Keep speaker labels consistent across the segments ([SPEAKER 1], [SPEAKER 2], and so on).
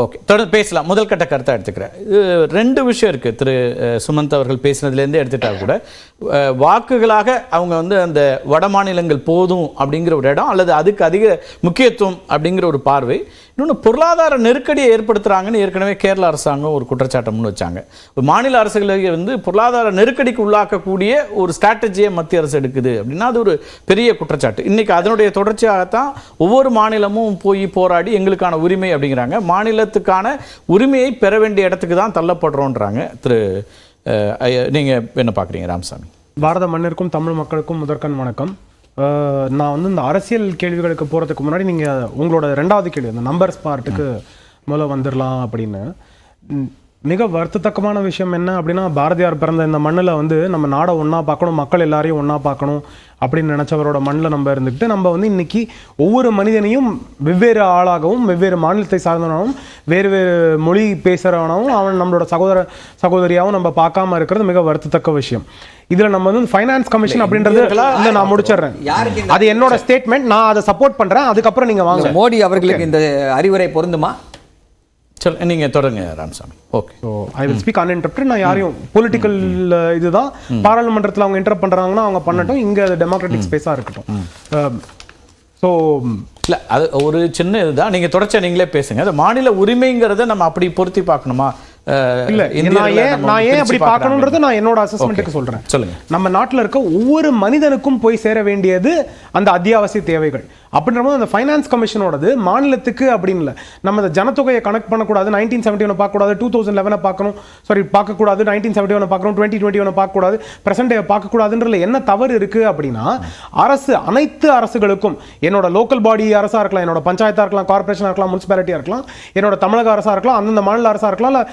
[SPEAKER 1] Okay தொடர்ந்து பேசலாம். முதல் கட்ட கருத்தை எடுத்துக்கிறேன். இது ரெண்டு விஷயம் இருக்குது திரு சுமந்த் அவர்கள் பேசினதுலேருந்து எடுத்துட்டா கூட. வாக்குகளாக அவங்க வந்து அந்த வட மாநிலங்கள் போதும் அப்படிங்கிற ஒரு இடம் அல்லது அதுக்கு அதிக முக்கியத்துவம் அப்படிங்கிற ஒரு பார்வை. இன்னொன்று பொருளாதார நெருக்கடியை ஏற்படுத்துகிறாங்கன்னு ஏற்கனவே கேரள அரசாங்கம் ஒரு குற்றச்சாட்டை முன் வச்சாங்க மாநில அரசுகளை வந்து பொருளாதார நெருக்கடிக்கு உள்ளாக்கக்கூடிய ஒரு ஸ்ட்ராட்டஜியை மத்திய அரசு எடுக்குது அப்படின்னா அது ஒரு பெரிய குற்றச்சாட்டு. இன்றைக்கி அதனுடைய தொடர்ச்சியாகத்தான் ஒவ்வொரு மாநிலமும் போய் போராடி எங்களுக்கான உரிமை அப்படிங்கிறாங்க. மாநிலத்துக்கான உரிமையை பெற வேண்டிய இடத்துக்கு தான் தள்ளப்படுறோன்றாங்க. திரு நீங்கள் என்ன பார்க்குறீங்க ராமசாமி?
[SPEAKER 2] பாரத மண்ணிற்கும் தமிழ் மக்களுக்கும் முதற்கண் வணக்கம். நான் வந்து இந்த அரசியல் கேள்விகளுக்கு போகிறதுக்கு முன்னாடி நீங்கள் உங்களோட ரெண்டாவது கேள்வி அந்த நம்பர்ஸ் பார்ட்டுக்கு முதல்ல வந்துடலாம் அப்படின்னு. மிக வருத்தத்தக்கமான விஷயம் என்ன அப்படின்னா பாரதியார் பிறந்த இந்த மண்ணில் வந்து நம்ம நாடை ஒன்றா பார்க்கணும் மக்கள் எல்லாரையும் ஒன்றா பார்க்கணும் அப்படின்னு நினச்சவரோட மண்ணில் நம்ம இருந்துக்கிட்டு நம்ம வந்து இன்னைக்கு ஒவ்வொரு மனிதனையும் வெவ்வேறு ஆளாகவும் வெவ்வேறு மாநிலத்தை சார்ந்தவனாகவும் வேறு வேறு மொழி பேசுகிறவனாகவும் அவன் நம்மளோட சகோதர சகோதரியாகவும் நம்ம பார்க்காம இருக்கிறது மிக வருத்தத்தக்க விஷயம். இதுல நம்ம வந்து ஃபைனான்ஸ் கமிஷன் அப்படின்றது இல்ல நான் முடிச்சிடுறேன். அது என்னோட ஸ்டேட்மெண்ட் நான் அதை சப்போர்ட் பண்றேன். அதுக்கப்புறம் நீங்க வாங்க.
[SPEAKER 3] மோடி அவர்களுக்கு இந்த அறிவுரை பொருந்துமா?
[SPEAKER 1] சொல் நீங்க தொடருங்க Ramasamy. Okay
[SPEAKER 2] so I will speak uninterrupted நான் யாரையும் பொலிட்டிக்கல் இதுதான். பாராளுமன்றத்தில் அவங்க இன்டர் பண்றாங்கன்னா அவங்க பண்ணட்டும். இங்க அது டெமோக்ராட்டிக் ஸ்பேஸா இருக்கட்டும். ஸோ
[SPEAKER 1] இல்ல அது ஒரு சின்ன இதுதான். நீங்க தொடர்ச்சியா நீங்களே பேசுங்க. அது மாநில உரிமைங்கிறத நம்ம அப்படி பொருத்தி பார்க்கணுமா?
[SPEAKER 2] இல்ல நான் ஏன் நான் ஏன் அப்படி. பார்க்கணுன்றது நான் என்னோட அசஸ்மெண்ட்டுக்கு சொல்றேன்.
[SPEAKER 1] சொல்லுங்க.
[SPEAKER 2] நம்ம நாட்டுல இருக்க ஒவ்வொரு மனிதனுக்கும் போய் சேர வேண்டியது அந்த அத்தியாவசிய தேவைகள். அப்படின்ற போது அந்த ஃபைனான்ஸ் கமிஷனோடது மாநிலத்துக்கு அப்படின்னு இல்லை. நம்ம அந்த ஜனத்தொகையை கணக்கு பண்ணக்கூடாது நைன்டீன் செவன்டி ஒன் பார்க்கக்கூடாது டூ தௌசண்ட் லெவனை பார்க்கணும். சாரி பார்க்கக்கூடாது நைன்டீன் செவன்டி ஒன் பார்க்கணும் டுவெண்ட்டி டுவெண்ட்டி ஒன் பார்க்கக்கூடாது பிரசன்ட் டே பார்க்கக்கூடாதுன்றதுல என்ன தவறு இருக்கு அப்படின்னா அரசு அனைத்து அரசுகளுக்கும் என்னோட லோக்கல் பாடி அரசா இருக்கலாம் என்னோட பஞ்சாயத்தா இருக்கலாம் கார்பரேஷனா இருக்கலாம் முனிசிபாலிட்டியா இருக்கலாம் என்னோட தமிழக அரசா இருக்கலாம் அந்தந்த மாநில அரசா இருக்கலாம் இல்ல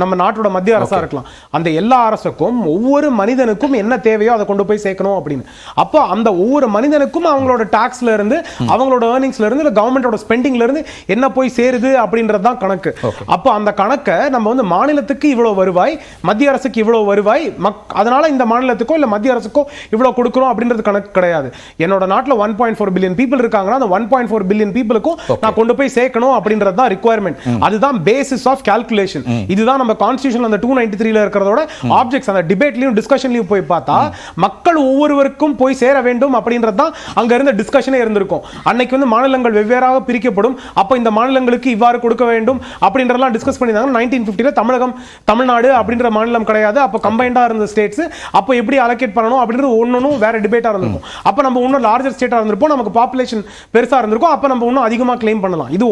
[SPEAKER 2] நம்ம நாட்டோட மத்திய அரசா இருக்கலாம். அந்த எல்லா அரசுக்கும் ஒவ்வொரு மனிதனுக்கும் என்ன தேவையோ அதை கொண்டு போய் சேர்க்கணும் அப்படின்னு. அப்போ அந்த ஒவ்வொரு மனிதனுக்கும் அவங்களோட டாக்ஸ்ல இருந்து அவங்களோட ஏர்னிங்ஸ்ல இருந்து இல்ல கவர்மெண்டோட ஸ்பெண்டிங்ல இருந்து என்ன போய் சேருது அப்படின்றது தான் கணக்கு. அப்போ அந்த கணக்கை நம்ம வந்து மாநிலத்துக்கு இவ்வளவு வருவாய் மத்திய அரசுக்கு இவ்வளவு வருவாய் மக் அதனால இந்த மாநிலத்துக்கோ இல்ல மத்திய அரசுக்கோ இவ்வளவு கொடுக்குறோம் அப்படின்றது கணக்கு கிடையாது. என்னோட நாட்டுல one point four billion people இருக்காங்கன்னா அந்த ஒன் பாயிண்ட் ஃபோர் பில்லியன் பீப்புளுக்கும் நான் கொண்டு போய் சேர்க்கணும் அப்படின்றது தான் ரிக்குவயர்மெண்ட் அதுதான் பேசிஸ் ஆஃப் கால்குலேஷன் இதுதான் நம்ம கான்ஸ்டியூஷன் அந்த டூ நைன்டி த்ரீல இருக்கிறதோட ஆப்ஜெக்ட்ஸ் அந்த டிபேட்லயும் டிஸ்கஷன்லயும் போய் பார்த்தா மக்கள் ஒவ்வொருவருக்கும் போய் சேர வேண்டும் அப்படின்றது தான் அங்க இருந்த டிஸ்கஷனே இருந்திருக்கும். அன்னைக்கு வந்து மாநிலங்கள் வெவ்வேறாக பிரிக்கப்படும். அப்போ இந்த மாநிலங்களுக்கு இவ்வாறு கொடுக்க வேண்டும் அப்படின்றதெல்லாம் டிஸ்கஸ் பண்ணியிருந்தாங்க நைன்டீன் ஃபிஃப்டியில் தமிழகம் தமிழ்நாடு அப்படின்ற மாநிலம் கிடையாது. அப்போ கம்பைண்டா இருந்த ஸ்டேட்ஸ் அப்போ எப்படி அலோகேட் பண்ணணும் அப்படின்றது ஒன்னொன்னும் வேற டிபேட்டா இருந்திருக்கும். அப்போ நம்ம இன்னும் லார்ஜர் ஸ்டேட்டா இருந்திருப்போம். நமக்கு பாப்புலேஷன் பெருசா இருந்திருக்கும். அப்போ நம்ம இன்னும் அதிகமா கிளைம் பண்ணலாம். இது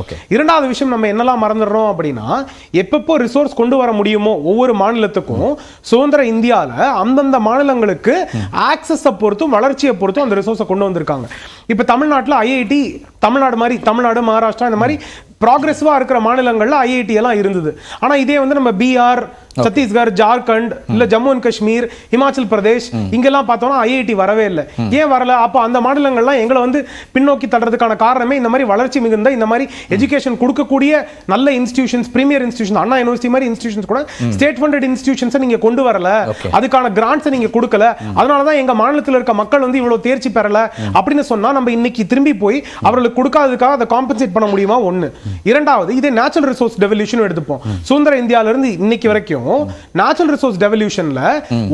[SPEAKER 1] Okay.
[SPEAKER 2] இரண்டாவது விஷயம் நம்ம என்னெல்லாம் மறந்துடுறோம் அப்படின்னா எப்பப்போ ரிசோர்ஸ் கொண்டு வர முடியுமோ ஒவ்வொரு மாநிலத்துக்கும் சுதந்திர இந்தியாவில் அந்தந்த மாநிலங்களுக்கு ஆக்சஸை பொறுத்தும் வளர்ச்சியை பொறுத்தும் அந்த ரிசோர்ஸை கொண்டு வந்திருக்காங்க. இப்போ தமிழ்நாட்டில் ஐஐடி தமிழ்நாடு மாதிரி தமிழ்நாடு மகாராஷ்டிரா இந்த மாதிரி ப்ராக்ரெசிவா இருக்கிற மாநிலங்கள்ல ஐஐடி எல்லாம் இருந்தது. ஆனா இதே வந்து நம்ம பீகார் சத்தீஸ்கர் ஜார்க்கண்ட் இல்ல ஜம்மு அண்ட் காஷ்மீர் இமாச்சல் பிரதேஷ் இங்கெல்லாம் பார்த்தோம்னா ஐஐடி வரவே இல்லை. ஏன் வரல? அப்போ அந்த மாநிலங்கள்லாம் எங்களை வந்து பின்னோக்கி தள்ளுறதுக்கான காரணமே இந்த மாதிரி வளர்ச்சி மிகுந்த இந்த மாதிரி எஜுகேஷன் கொடுக்கக்கூடிய நல்ல institutions premier institution Anna university மாதிரி இன்ஸ்டிடியூஷன்ஸ் கூட ஸ்டேட் ஃபண்டட் இன்ஸ்டிடியூஷன்ஸை நீங்க கொண்டு வரல. அதுக்கான கிராண்ட்ஸை நீங்க கொடுக்கல. அதனால தான் எங்க மாநிலத்தில் இருக்க மக்கள் வந்து இவ்வளவு தேர்ச்சி பெறல அப்படின்னு சொன்னா நம்ம இன்னைக்கு திரும்பி போய் அவர்களுக்கு கொடுக்காததுக்காக அதை காம்பன்சேட் பண்ண முடியுமா? ஒன்று இரண்டாவது இதே நேச்சுரல் ரிசோர்ஸ் டெவல்யூஷன் எடுத்துப்போம். சுதந்திர இந்தியால இருந்து இன்னைக்கு வரைக்கும் நேச்சுரல் ரிசோர்ஸ் டெவல்யூஷன்ல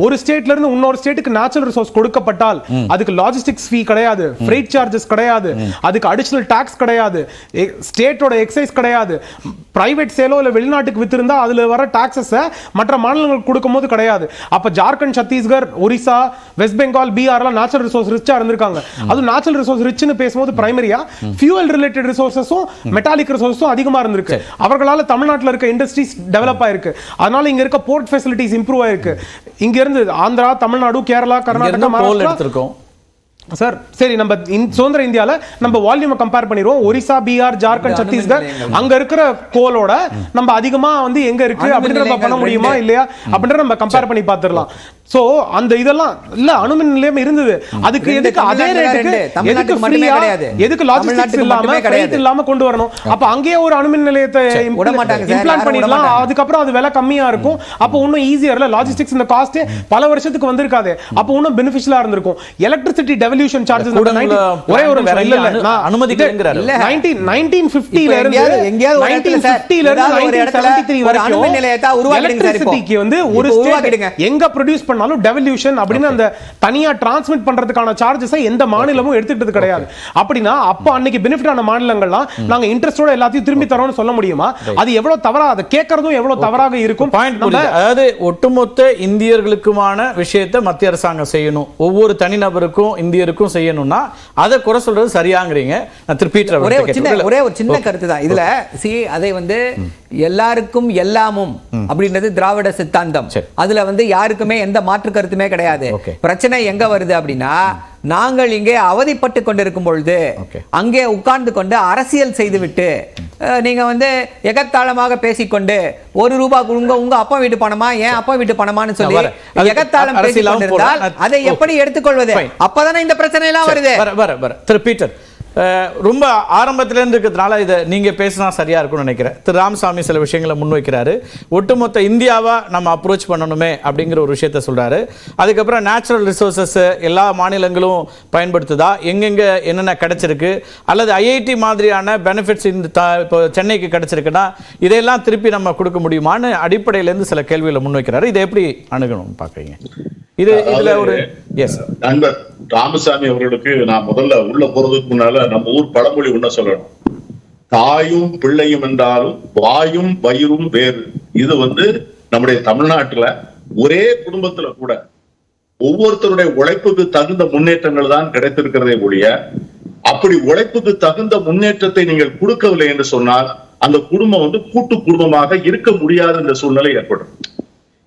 [SPEAKER 2] ஒரு ஸ்டேட்ல இருந்து இன்னொரு ஸ்டேட்டுக்கு நேச்சுரல் ரிசோர்ஸ் கொடுக்கப்பட்டால் அதுக்கு லாஜிஸ்டிக்ஸ் ஃபீ கிடையாது ஃப்ரைட் சார்ஜஸ் கிடையாது அதுக்கு அடிஷனல் டாக்ஸ் கிடையாது ஸ்டேட்டோட எக்ஸைஸ் கிடையாது. பிரைவேட் சேலோ இல்லை வெளிநாட்டுக்கு வித்திருந்தா அதுல வர டாக்ஸஸ் மற்ற மாநிலங்களுக்கு கொடுக்கும்போது கிடையாது. அப்ப ஜார்க்கண்ட் சத்தீஸ்கர் ஒரிசா வெஸ்ட் பெங்கால் பீகார்லாம் நேச்சுரல் ரிசோர்ஸ் ரிச்சா இருந்திருக்காங்க. அது நேச்சுரல் ரிசோர்ஸ் ரிச்னு பேசும்போது பிரைமரியா ஃபியூவல் ரிலேட்டட் ரிசோர்சஸும் மெட்டாலிக் ரிசோர்ஸும் அதிகமா இருந்திருக்கு. அவர்களால தமிழ்நாட்டுல இருக்க இண்டஸ்ட்ரீஸ் டெவலப் ஆயிருக்கு. அதனால இங்க இருக்க போர்ட் ஃபெசிலிட்டிஸ் இம்ப்ரூவ் ஆயிருக்கு. இங்க இருந்து ஆந்திரா தமிழ்நாடு கேரளா கர்நாடகா
[SPEAKER 1] எடுத்திருக்கோம்.
[SPEAKER 2] சார் சரி நம்ம சுதந்திர இந்தியால நம்ம வால்யூமை கம்பேர் பண்ணிடுவோம். ஒரிசா பீகார் ஜார்க்கண்ட் சத்தீஸ்கர் அங்க இருக்கிற கோலோட நம்ம அதிகமா வந்து எங்க இருக்கு அப்படின்றத பண்ண முடியுமா. இல்லையா? அப்படின்றத நம்ம கம்பேர் பண்ணி பார்த்துடலாம். சோ அந்த இதெல்லாம் இல்ல அணுமின் நிலையம் இருந்தது. அதுக்கு எதுக்கு அதே ரேட்டுக்கு. எதுக்கு ஃப்ரீயா. எதுக்கு லாஜிஸ்டிக்ஸ் இல்லாம
[SPEAKER 3] கிடையாது.
[SPEAKER 2] இல்லாம கொண்டு வரணும்? அப்ப அங்கேயே ஒரு அணுமின் நிலையத்தை
[SPEAKER 3] விட
[SPEAKER 2] பண்ணிடலாம். அதுக்கப்புறம் அது விலை கம்மியா இருக்கும். அப்போ இன்னும் ஈஸியா இல்ல லாஜிஸ்டிக்ஸ் இந்த காஸ்ட் பல வருஷத்துக்கு வந்திருக்காது. அப்போ இன்னும் பெனிஃபிஷியலா இருந்திருக்கும். எலக்ட்ரிசிட்டி டெவல்யூஷன் டெவல்யூஷன் சார்ஜஸ் ஒரே ஒரு இல்ல இல்ல
[SPEAKER 1] வேற
[SPEAKER 2] நான்
[SPEAKER 1] அனுமதிக்கலைங்கிறாரு.
[SPEAKER 2] இல்ல 19 1950
[SPEAKER 3] இப்ப
[SPEAKER 2] ல இருந்து
[SPEAKER 3] எங்கேயாவது- எங்கேயாவது ஒரு இடத்துல சார்,
[SPEAKER 2] 1950 ல இருந்து
[SPEAKER 3] ஏதாவது ஒரு இடத்துல
[SPEAKER 2] 1973
[SPEAKER 3] ஒரு அணுமின் நிலையத்தை உருவாக்கிடுங்க சார் இப்போ.
[SPEAKER 2] எலக்ட்ரிசிட்டிக்கு வந்து ஒரு
[SPEAKER 3] உருவாக்கிடுங்க.
[SPEAKER 2] எங்க ப்ரொடியூஸ் பண்ணாலும் டெவல்யூஷன் அப்படின்னு அந்த தனியா டிரான்ஸ்மிட் பண்றதுக்கான சார்ஜஸை எந்த மாநிலமும் எடுத்துக்கிட்டது கிடையாது. அப்படின்னா அப்ப அன்னைக்கு பெனிஃபிட் ஆன மாநிலங்கள்லாம் நாங்க இன்ட்ரெஸ்டோட எல்லாத்தையும் திரும்பி தரோம்னு சொல்ல முடியுமா? அது எவ்வளவு தவறா அதை கேட்கறதும் எவ்வளவு தவறாக இருக்கும்?
[SPEAKER 1] அதாவது ஒட்டுமொத்த இந்தியர்களுக்குமான விஷயத்தை மத்திய அரசாங்கம் செய்யணும். ஒவ்வொரு தனிநபருக்கும் இந்தியருக்கும் செய்யணும்னா அதை குறை சொல்றது சரியாங்கிறீங்க. நான் திருப்பி
[SPEAKER 3] ஒரே ஒரு சின்ன ஒரே ஒரு சின்ன கருத்து தான். இதுல சி அதை வந்து எல்லாருக்கும் எல்லாமும் அப்படின்றது திராவிட சித்தாந்தம். அதுல வந்து யாருக்குமே எந்த மாற்று கருத்துமே கிடையாது. பிரச்சனை எங்க வருது அப்படின்னா நாங்கள் இங்கே அவதிப்பட்டு கொண்டிருக்கும் பொழுது. அங்கே உட்கார்ந்து கொண்டு அரசியல் செய்துவிட்டு அஹ், நீங்க வந்து எகத்தாளமாக பேசிக்கொண்டு ஒரு ரூபாய் உங்க உங்க அப்பா வீட்டு பணமா ஏன் அப்பா வீட்டு பணமான்னு சொல்லி எகத்தாளம் பேசிக்
[SPEAKER 1] அரசியலாவும்
[SPEAKER 3] கொண்டிருந்தால்
[SPEAKER 1] போறேன்.
[SPEAKER 3] அதை எப்படி எடுத்துக்கொள்வது. அப்பதானே இந்த பிரச்சனை எல்லாம் வருது.
[SPEAKER 1] வர வர வர. திரு பீட்டர். ரொம்ப ஆரம்பத்திலேருந்து இருக்கிறதுனால இதை நீங்கள் பேசினா சரியாக இருக்கும்னு நினைக்கிறேன். திரு ராமசாமி சில விஷயங்களை முன்வைக்கிறாரு. ஒட்டுமொத்த இந்தியாவாக நம்ம அப்ரோச் பண்ணணுமே அப்படிங்கிற ஒரு விஷயத்த சொல்கிறாரு அதுக்கப்புறம் நேச்சுரல் ரிசோர்சஸ் எல்லா மாநிலங்களும் பயன்படுத்துதா? எங்கெங்கே என்னென்ன கிடச்சிருக்கு? அல்லது ஐஐடி மாதிரியான பெனிஃபிட்ஸ் இந்த த- இப்போ சென்னைக்கு கிடச்சிருக்குன்னா இதையெல்லாம் திருப்பி நம்ம கொடுக்க முடியுமான்னு அடிப்படையிலேருந்து சில கேள்விகளை முன்வைக்கிறாரு. இதை எப்படி அணுகணும் பார்க்குறீங்க? இது இதுல ஒரு எஸ்
[SPEAKER 4] நண்பர் ராமசாமி அவர்களுக்கு நான் முதல்ல உள்ள போறதுக்கு முன்னால நம்ம ஊர் பழமொழி ஒண்ண சொல்லணும். தாயும் பிள்ளையும் என்றாலும் வாயும் வயிறும் வேறு. இது வந்து நம்முடைய தமிழ்நாட்டுல ஒரே குடும்பத்துல கூட ஒவ்வொருத்தருடைய உழைப்புக்கு தகுந்த முன்னேற்றங்கள் தான் கிடைத்திருக்கிறதே ஒழிய அப்படி உழைப்புக்கு தகுந்த முன்னேற்றத்தை நீங்கள் கொடுக்கவில்லை என்று சொன்னால் அந்த குடும்பம் வந்து கூட்டு குடும்பமாக இருக்க முடியாத இந்த சூழ்நிலை ஏற்படும்.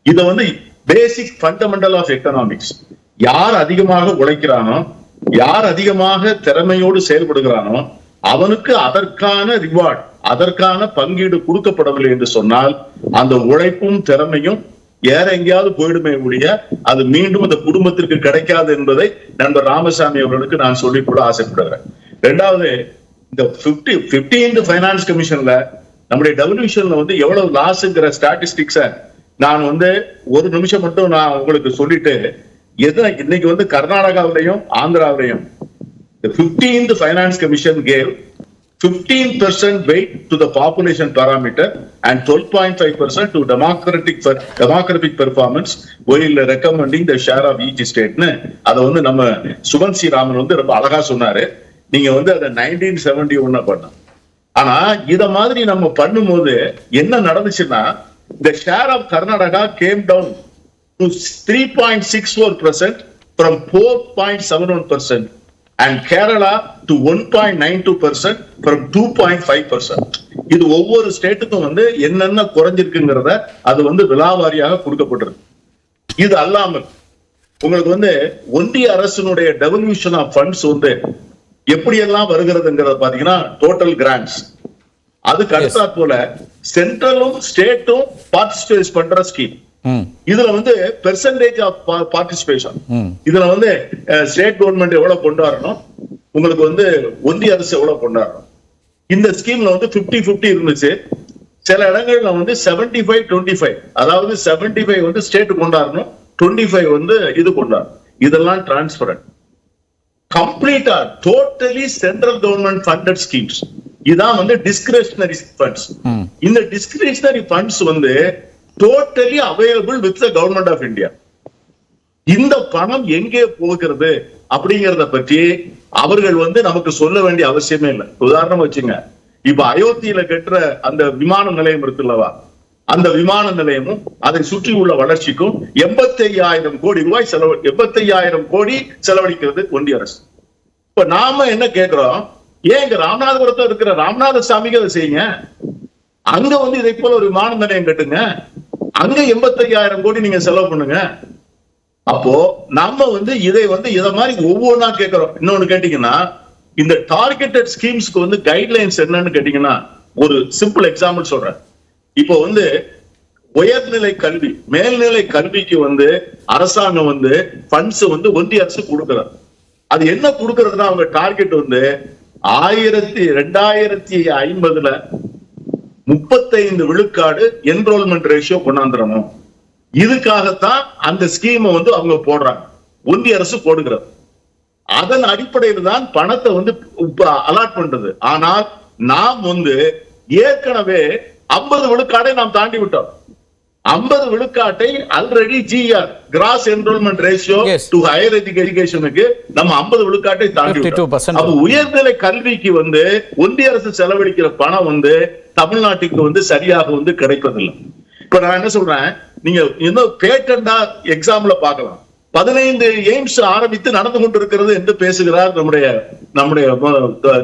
[SPEAKER 4] இத வந்து பேசிக் ஃபண்டமெண்டல் ஆஃப் எக்கனாமிக்ஸ் யார் அதிகமாக உழைக்கிறானோ யார் அதிகமாக திறமையோடு செயல்படுகிறானோ அவனுக்கு அதற்கான ரிவார்ட் அதற்கான பங்கீடு கொடுக்கப்படவில்லை என்று சொன்னால் அந்த உழைப்பும் திறமையும் வேற எங்கேயாவது போயிடுமே ஒழிய அது மீண்டும் அந்த குடும்பத்திற்கு கிடைக்காது என்பதை நண்பர் ராமசாமி அவர்களுக்கு நான் சொல்லி கூட ஆசைப்படுகிறேன். ரெண்டாவது இந்த பிப்டி பிப்டீன்த் பைனான்ஸ் கமிஷன்ல நம்முடைய டெவல்யூஷன்ல வந்து எவ்வளவு லாஸ்ங்கிற ஸ்டாட்டிஸ்டிக்ஸ நான் வந்து ஒரு நிமிஷம் மட்டும் நான் உங்களுக்கு சொல்லிட்டு எது இன்னைக்கு வந்து கர்நாடகாவிலையும் ஆந்திராவிலையும் fifteenth finance commission gave fifteen percent weight to the population parameter and twelve point five percent to demographic demographic performance while recommending the share of each ஸ்டேட்னு அதை வந்து நம்ம சுமன் சி ராமன் வந்து ரொம்ப அழகா சொன்னாரு. நீங்க வந்து அதை நைன்டீன் செவன்டி ஒன்ன பண்ண. ஆனா இத மாதிரி நம்ம பண்ணும்போது என்ன நடந்துச்சுன்னா the share of Karnataka came down to 3.64% from 4.71% and Kerala to 1.92% from 2.5%. இது ஒவ்வொரு ஸ்டேட்டுக்கும் வந்து என்னென்ன குறைஞ்சிருக்குங்கிறத அது வந்து விலாவாரியாக கொடுக்கப்பட்டிருக்கு. இது அல்லாமல் உங்களுக்கு வந்து ஒன்றிய அரசினுடைய டெவல்யூஷன் ஆஃப் ஃபண்ட்ஸ் வந்து எப்படியெல்லாம் வருகிறதுங்கிறத பாத்தீங்கன்னா டோட்டல் கிராண்ட்ஸ் அதுக்கு அடுத்தா போல சென்ட்ரலும் ஸ்டேட்டும் பார்ட்டிசிபேட் பண்ற ஸ்கீம் இதுல வந்து பெர்சன்டேஜ் ஆஃப் பார்ட்டிசிபேஷன். இதுல வந்து ஸ்டேட் கவர்மெண்ட் எவ்வளவு கொண்டு வரணும் உங்களுக்கு வந்து ஒன்றிய அரசு எவ்வளவு கொண்டு வரணும் இந்த ஸ்கீம்ல வந்து 50 50 இருந்துச்சு. சில இடங்கள்ல வந்து 75 ஃபைவ் டுவெண்ட்டி ஃபைவ் அதாவது 75 ஃபைவ் வந்து ஸ்டேட் கொண்டாடணும் டுவெண்ட்டி ஃபைவ் வந்து இது கொண்டாடணும். இதெல்லாம் டிரான்ஸ்பரண்ட் கம்ப்ளீட்டா totally central government funded schemes இதான் வந்து டிஸ்கிரிஷனரி ஃபண்ட்ஸ் இந்த டிஸ்கிரிஷனரி ஃபண்ட்ஸ் வந்து totally available with the government of India இந்த பணம் எங்கே போகிறது அப்படிங்கறத பற்றி அவர்கள் வந்து நமக்கு சொல்ல வேண்டிய அவசியமே இல்லை. உதாரணம் வச்சுங்க. இப்ப அயோத்தியில கட்டுற அந்த விமான நிலையம் இருக்குல்லவா அந்த விமான நிலையமும் அதை சுற்றி உள்ள வளர்ச்சிக்கும் எண்பத்தி ஐயாயிரம் கோடி ரூபாய் செலவு எண்பத்தி ஐயாயிரம் கோடி செலவழிக்கிறது ஒன்றிய அரசு. இப்ப நாம என்ன கேக்குறோம்? ஏன் இங்க ராமநாதபுரத்துல இருக்கிற ராமநாத சாமிக்கு அதை செய்யுங்க? அங்க வந்து இதை போல ஒரு விமான நிலையம் கட்டுங்க. அங்க எண்பத்தையாயிரம் கோடி நீங்க செலவு பண்ணுங்க. அப்போ நம்ம வந்து இதை வந்து இத மாதிரி ஒவ்வொன்றா கேட்கிறோம். இன்னொன்னு கேட்டீங்கன்னா இந்த டார்கெட்டட் ஸ்கீம்ஸ்க்கு வந்து கைட்லைன்ஸ் என்னன்னு கேட்டீங்கன்னா ஒரு சிம்பிள் எக்ஸாம்பிள் சொல்றேன். இப்போ வந்து உயர்நிலை கல்வி மேல்நிலை கல்விக்கு வந்து அரசாங்கம் வந்து ஃபண்ட்ஸ் வந்து ஒன்றிய அரசு கொடுக்கிறார் அது என்ன கொடுக்கறதுன்னா அவங்க டார்கெட் வந்து ஆயிரத்தி ரெண்டாயிரத்தி ஐம்பதுல முப்பத்தைந்து விழுக்காடு என்ரோல்மெண்ட் ரேஷியோ கொண்டாந்துடணும். இதுக்காகத்தான் அந்த ஸ்கீமை வந்து அவங்க போடுறாங்க. ஒன்றிய அரசு போடுகிறது. அதன் அடிப்படையில் தான் பணத்தை வந்து அலாட் பண்றது. ஆனால் நாம் வந்து ஏற்கனவே ஐம்பது விழுக்காடை நாம் தாண்டி விட்டோம் ஐம்பது விழுக்காட்டை already GR gross enrolment ratio. To higher எஜுகேஷனுக்கு நம்ம ஐம்பது விழுக்காட்டை தாண்டி
[SPEAKER 1] 52%
[SPEAKER 4] விட்டோம் அப்ப உயர்நிலை கல்விக்கு வந்து ஒன்றிய அரசு செலவழிக்கிற பணம் வந்து தமிழ்நாட்டுக்கு வந்து சரியாக வந்து கிடைப்பதில்லை. இப்ப நான் என்ன சொல்றேன்? நீங்க இன்னும் பேட்டண்டா எக்ஸாம்ல பார்க்கலாம். பதினைந்து எய்ம்ஸ் ஆரம்பித்து நடந்து கொண்டிருக்கிறது என்று பேசுகிறார் நம்முடைய நம்முடைய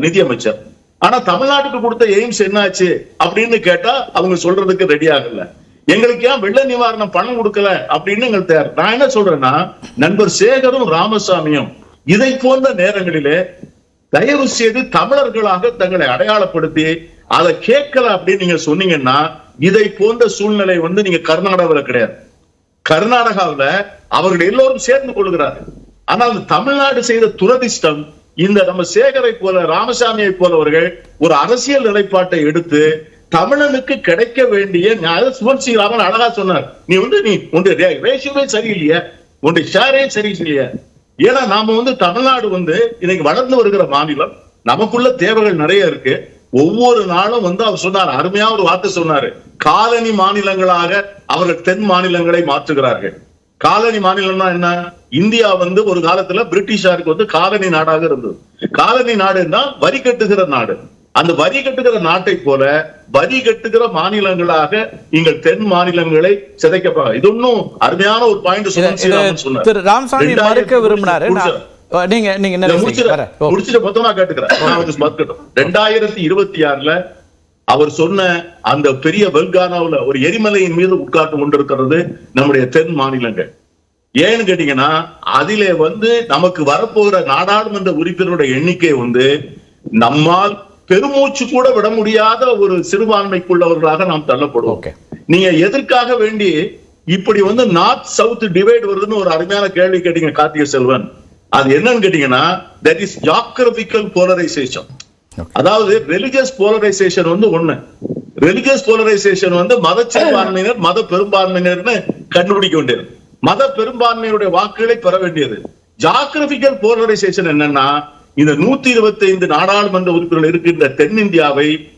[SPEAKER 4] நிதியமைச்சர். ஆனா தமிழ்நாட்டுக்கு கொடுத்த எய்ம்ஸ் என்னாச்சு? அப்படின்னு கேட்டா அவங்க சொல்றதுக்கு ரெடி ஆகல. எங்களுக்கு ஏன் வெள்ள நிவாரணம் பணம் கொடுக்கல அப்படின்னு எங்களுக்கு தேவை நான் என்ன சொல்றேன்னா நண்பர் சேகரும் ராமசாமியும் இதை போன்ற நேரங்களிலே தயவு செய்து தமிழர்களாக தங்களை அடையாளப்படுத்தி அதை கேட்கல அப்படின்னு நீங்க சொன்னீங்கன்னா இதை போன்ற சூழ்நிலை வந்து நீங்க கர்நாடகாவில் கிடையாது. கர்நாடகாவுல அவர்கள் எல்லோரும் சேர்ந்து கொள்கிறார்கள் ஆனால் தமிழ்நாடு செய்த துரதிர்ஷ்டம் இந்த நம்ம சேகரை போல ராமசாமியை போலவர்கள் ஒரு அரசியல் நிலைப்பாட்டை எடுத்து தமிழனுக்கு கிடைக்க வேண்டிய நியாயம். சுமன் ராமன் அழகா சொன்னார். நீ வந்து நீ உன்னுடைய ரேஷியோவே சரியில்லையே. உன்னுடைய ஷேரே சரியில்லையே. ஏன்னா நாம வந்து தமிழ்நாடு வந்து இன்னைக்கு வளர்ந்து வருகிற மாநிலம் நமக்குள்ள தேவைகள் நிறைய இருக்கு. ஒவ்வொரு நாளும் வந்து அவர் சொன்னார். அருமையா ஒரு வார்த்தை சொன்னாரு. காலனி மாநிலங்களாக அவர்கள் தென் மாநிலங்களை மாற்றுகிறார்கள். காலனி மாநிலம்னா என்ன? இந்தியா வந்து ஒரு காலத்துல பிரிட்டிஷாருக்கு வந்து காலனி நாடாக இருந்தது. காலனி நாடுன்னா வரி கட்டுகிற நாடு. அந்த வரி கட்டுகிற நாட்டை போல வரி கட்டுகிற மாநிலங்களாக நீங்கள் தென் மாநிலங்களை சிதைக்கப்பாங்க. இது ஒன்னும் அருமையான ஒரு பாயிண்ட்
[SPEAKER 1] திரு ராமசாமி மறுக்க விரும்பினாரு நீங்க நீங்க?
[SPEAKER 4] முடிச்சிட்டு மொத்தமா கேட்டுக்கிறேன். ரெண்டாயிரத்தி இருபத்தி ஆறுல அவர் சொன்ன அந்த பெரிய பெல்கானாவுல ஒரு எரிமலையின் மீது உட்கார்ந்து கொண்டிருக்கிறது நம்முடைய தென் மாநிலங்கள். ஏன்னு கேட்டீங்கன்னா அதிலே வந்து நமக்கு வரப்போகிற நாடாளுமன்ற உறுப்பினருடைய எண்ணிக்கை வந்து நம்மால் பெருமூச்சு கூட விட முடியாத ஒரு சிறுபான்மைக்குள்ளவர்களாக நாம் தள்ளப்படுவோம். நீங்க எதற்காக வேண்டி இப்படி வந்து நார்த் சவுத் டிவைட் வருதுன்னு ஒரு அருமையான கேள்வி கேட்டீங்க கார்த்திகை செல்வன். அது என்னன்னு கேட்டீங்கன்னா தட் இஸ் ஜாகிரபிக்கல் போலரைசேஷன் அதாவது ரிலிஜியஸ் போலரைசேஷன் வந்து ஒண்ணு. ரிலிஜியஸ் போலரைசேஷன் வந்து மத சிறுபான்மையினர் மத பெரும்பான்மையினர்னு கண்டுபிடிக்க வேண்டியது. மத பெரும்பான்மையுடைய வாக்குகளை பெற வேண்டியது. ஜாகிரபிக்கல் போலரைசேஷன் என்னன்னா இந்த நூத்தி இருபத்தி ஐந்து நாடாளுமன்ற உறுப்பினர்கள் இருக்கின்ற தென்னிந்தியாவை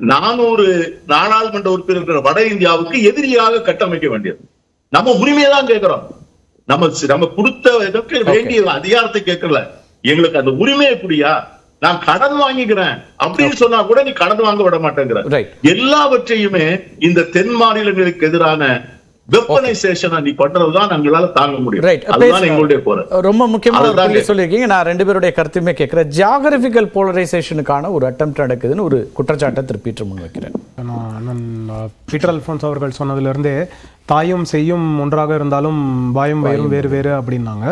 [SPEAKER 4] நானூறு நாடாளுமன்ற உறுப்பினர் இருக்கிற வட இந்தியாவுக்கு எதிரியாக கட்டமைக்க வேண்டியது. நம்ம உரிமையை தான் கேட்கிறோம். நம்ம நம்ம கொடுத்த இதற்கு வேண்டிய அதிகாரத்தை கேட்கல எங்களுக்கு அந்த உரிமையை புரியா நான் கடன் வாங்கிக்கிறேன். அப்படின்னு சொன்னா கூட நீ கடன் வாங்க விட மாட்டேங்கிற. எல்லாவற்றையுமே இந்த தென் மாநிலங்களுக்கு எதிரான வெப்பனைசேஷனை நீ பண்றதுதான் எங்களால தாங்க முடியும்.
[SPEAKER 1] ரைட்
[SPEAKER 4] அதுதான் எங்களுடைய போற.
[SPEAKER 1] ரொம்ப முக்கியமான புள்ளி சொல்லியிருக்கீங்க. நான் ரெண்டு பேருடைய கருத்துமே கேட்கிறேன். ஜியாகிரபிக்கல் போலரைசேஷனுக்கான ஒரு அட்டம் நடக்குதுன்னு ஒரு குற்றச்சாட்டை திரு பீட்டர் முன் வைக்கிறேன்.
[SPEAKER 2] நான் பீட்டர் அல்ஃபோன்ஸ் அவர்கள் சொன்னதிலிருந்தே தாயும் செய்யும் ஒன்றாக இருந்தாலும் வாயும் வயிறும் வேறு வேறு அப்படின்னாங்க.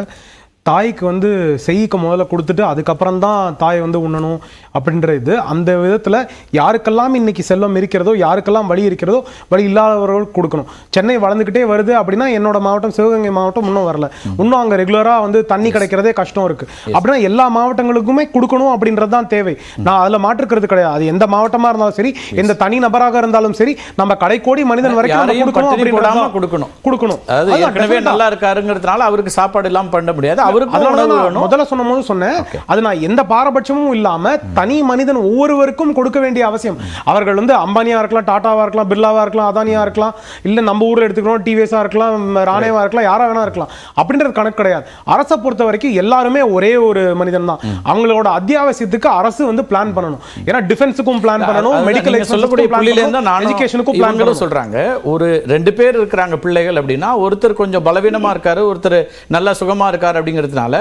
[SPEAKER 2] தாய்க்கு வந்து செய்யிக்க முதல்ல கொடுத்துட்டு அதுக்கப்புறம் தான் தாய் வந்து உண்ணணும் அப்படின்ற இது அந்த விதத்தில் யாருக்கெல்லாம் இன்னைக்கு செல்வம் இருக்கிறதோ யாருக்கெல்லாம் வழி இருக்கிறதோ வழி இல்லாதவர்களுக்கு கொடுக்கணும். சென்னை வளர்ந்துக்கிட்டே வருது அப்படின்னா என்னோட மாவட்டம் சிவகங்கை மாவட்டம் இன்னும் வரல. இன்னும் அங்கே ரெகுலராக வந்து தண்ணி கிடைக்கிறதே கஷ்டம் இருக்கு. அப்படின்னா எல்லா மாவட்டங்களுக்குமே கொடுக்கணும் அப்படின்றது தான் தேவை. நான் அதில் மாற்றுக்கிறது கிடையாது. அது எந்த மாவட்டமாக இருந்தாலும் சரி எந்த தனி நபராக இருந்தாலும் சரி நம்ம கடைக்கோடி மனிதன் வரைக்கும் கொடுக்கணும்
[SPEAKER 1] கொடுக்கணும்.
[SPEAKER 2] கொடுக்கணும்.
[SPEAKER 1] நல்லா இருக்காருங்கிறதுனால அவருக்கு சாப்பாடு இல்லாம பண்ண முடியாது.
[SPEAKER 2] முதல்ல போது சொன்னேன். அது நான் எந்த பாரபட்சமும் இல்லாம தனி மனிதன் ஒவ்வொருவருக்கும் கொடுக்க வேண்டிய அவசியம். அவர்கள் வந்து அம்பானியா இருக்கலாம் டாடாவா இருக்கலாம் பிர்லாவா இருக்கலாம் அதானியா இருக்கலாம் இல்ல நம்ம ஊர்ல எடுத்துக்கிறோம் டிவிஎஸ்ஆ இருக்கலாம் ராணேவா இருக்கலாம் யாரா வேணா இருக்கலாம். அப்படின்றது கணக்கு கிடையாது. அரசை பொறுத்த வரைக்கும் எல்லாருமே ஒரே ஒரு மனிதன் தான். அவங்களோட அத்தியாவசியத்துக்கு அரசு வந்து பிளான் பண்ணணும். ஏன்னா டிஃபென்ஸுக்கும் பிளான் பண்ணணும் மெடிக்கல்
[SPEAKER 1] சொல்லக்கூடிய
[SPEAKER 2] எஜுகேஷனுக்கும் பிளான்
[SPEAKER 1] சொல்றாங்க ஒரு ரெண்டு பேர் இருக்கிறாங்க பிள்ளைகள் அப்படின்னா ஒருத்தர் கொஞ்சம் பலவீனமா இருக்காரு ஒருத்தர் நல்லா சுகமா இருக்காரு அப்படிங்கிறதுனால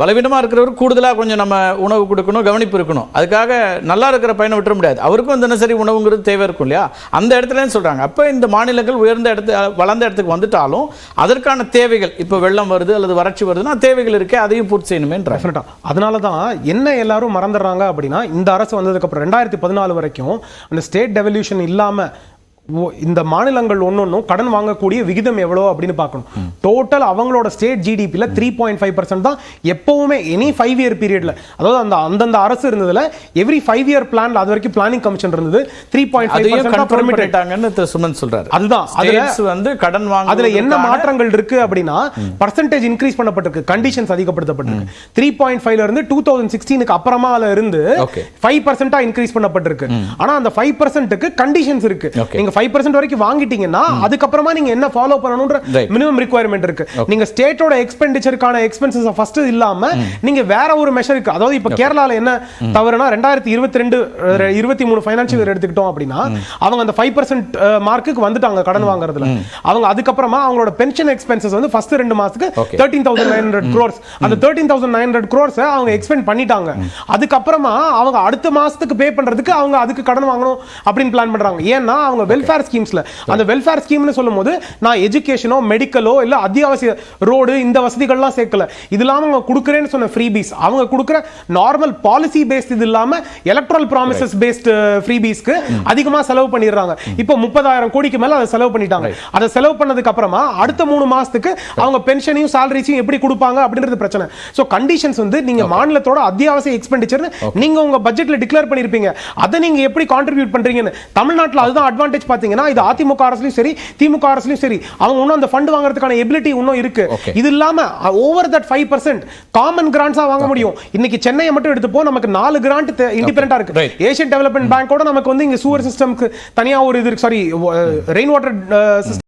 [SPEAKER 1] பலவீனமாக இருக்கிறவர் கூடுதலாக கொஞ்சம் நம்ம உணவு கொடுக்கணும் கவனிப்பு இருக்கணும். அதுக்காக நல்லா இருக்கிற பையனை விட்டுற முடியாது. அவருக்கும் தினசரி உணவுங்கிறது தேவை இருக்கும் இல்லையா? அந்த இடத்துலன்னு சொல்கிறாங்க அப்போ இந்த மாநிலங்கள் உயர்ந்த இடத்து வளர்ந்த இடத்துக்கு வந்துட்டாலும் அதற்கான தேவைகள் இப்போ வெள்ளம் வருது அல்லது வறட்சி வருதுன்னா தேவைகள் இருக்கே அதையும் பூர்த்தி
[SPEAKER 2] செய்யணுமேன்ற. அதனால தான் என்ன எல்லாரும் மறந்துடுறாங்க அப்படின்னா இந்த அரசு வந்ததுக்கப்புறம் ரெண்டாயிரத்தி பதினாலு வரைக்கும் அந்த ஸ்டேட் டெவல்யூஷன் இல்லாமல் இந்த மாநிலங்கள் ஒன்னொன்னும் கடன் வாங்கக்கூடிய விகிதம் எவ்வளோ அப்படின்னு பார்க்கணும். டோட்டல் அவங்களோட ஸ்டேட் ஜிடிபியில் த்ரீ பாயிண்ட் ஃபைவ் பர்சன்ட் தான் எப்பவுமே எனி ஃபைவ் இயர் பீரியட்ல அதாவது அந்த அந்தந்த அரசு இருந்ததுல எவ்ரி ஃபைவ் இயர் பிளான்ல அது வரைக்கும் பிளானிங் கமிஷன் இருந்தது. த்ரீ பாயிண்ட் ஃபைவ்
[SPEAKER 1] சுமன் சொல்றாரு.
[SPEAKER 2] அதுதான். அதுல-
[SPEAKER 1] வந்து கடன் வாங்க
[SPEAKER 2] அதுல என்ன மாற்றங்கள் இருக்கு அப்படின்னா பர்சன்டேஜ் இன்க்ரீஸ் பண்ணப்பட்டிருக்கு. கண்டிஷன்ஸ் அதிகப்படுத்தப்பட்டிருக்கு. த்ரீ பாயிண்ட் ஃபைவ்ல இருந்து டூ தௌசண்ட் சிக்ஸ்டீனுக்கு அப்புறமால இருந்து. ஃபைவ் பர்சன்டா இன்க்ரீஸ் பண்ணப்பட்டிருக்கு. ஆனா அந்த ஃபைவ் பர்சன்ட்டுக்கு கண்டிஷன்ஸ் இருக்கு.
[SPEAKER 1] Okay.
[SPEAKER 2] நீங்க ஃபைவ் பர்சன்ட் வரைக்கும் வாங்கிட்டீங்கன்னா அதுக்கப்புறமா நீங்க என்ன ஃபாலோ பண்ணணும்ன்ற. மினிமம் ரிக்குவயர்மெண்ட் இருக்கு. நீங்க ஸ்டேட்டோட எக்ஸ்பெண்டிச்சருக்கான எக்ஸ்பென்சஸ் ஃபர்ஸ்ட் இல்லாம நீங்க வேற ஒரு மெஷருக்கு அதாவது இப்ப கேரளால என்ன தவறுனா ரெண்டாயிரத்தி இருபத்தி ரெண்டு இருபத்தி மூணு ஃபைனான்சியல் இயர் எடுத்துக்கிட்டோம் அப்படின்னா அவங்க அந்த ஃபைவ் பர்சன்ட் மார்க்குக்கு வந்துட்டாங்க கடன் வாங்குறதுல. அவங்க அதுக்கப்புறமா அவங்களோட பென்ஷன் எக்ஸ்பென்சஸ் வந்து ஃபர்ஸ்ட் ரெண்டு மாசத்துக்கு. Thirteen thousand nine hundred crores அந்த thirteen thousand nine hundred crores அவங்க எக்ஸ்பெண்ட் பண்ணிட்டாங்க. அதுக்கப்புறமா அவங்க அடுத்த மாசத்துக்கு பே பண்றதுக்கு அவங்க அதுக்கு கடன் வாங்கணும் அப்படின்னு பிளான் பண்றாங்க. ஏன்னா அவங்க வெல்ஃபேர் ஸ்கீம்ஸ்ல அந்த வெல்ஃபேர் ஸ்கீம்னு சொல்லும்போது நான் எஜுகேஷனோ மெடிக்கலோ இல்ல அத்தியாவசிய ரோடு இந்த வசதிகள்லாம் சேர்க்கல. இது இல்லாம அவங்க கொடுக்குறேன்னு சொன்ன ஃப்ரீபீஸ் அவங்க கொடுக்குற நார்மல் பாலிசி பேஸ்ட் இது இல்லாம எலக்ட்ரல் ப்ராமிசஸ் பேஸ்ட் ஃப்ரீபீஸ்க்கு அதிகமா செலவு பண்ணிடுறாங்க. இப்போ முப்பதாயிரம் கோடிக்கு மேல அதை செலவு பண்ணிட்டாங்க. அதை செலவு பண்ணதுக்கு அப்புறமா அடுத்த மூணு மாசத்துக்கு அவங்க பென்ஷனையும் சேலரிஸையும் எப்படி கொடுப்பாங்க அப்படின்றது பிரச்சனை. சோ கண்டிஷன்ஸ் வந்து நீங்க மாநிலத்தோட அத்தியாவசிய எக்ஸ்பெண்டிச்சர் நீங்க உங்க பட்ஜெட்ல டிக்ளேர் பண்ணிருப்பீங்க. அதை நீங்க எப்படி கான்ட்ரிபியூட் பண்றீங்கன்னு தமிழ்நாட்டுல அதுதான் அட்வான்டேஜ் பாத்தீங்கன்னா இது அதிமுக அரசுலயும் சரி திமுக அரசுலயும் சரி அவங்க இன்னும் அந்த ஃபண்ட் வாங்குறதுக்கான எபிலிட்டி இன்னும் இருக்கு. இது இல்லாம over that five percent common கிராண்ட்ஸா வாங்க முடியும். இன்னைக்கு சென்னையை மட்டும் எடுத்துப்போம் நமக்கு நாலு கிராண்ட் இண்டிபெண்டா இருக்கு. ஏசியன் டெவலப்மெண்ட் பேங்கோட நமக்கு வந்து இங்க சூவர் சிஸ்டம்க்கு தனியா ஒரு இது இருக்கு. Sorry rain water system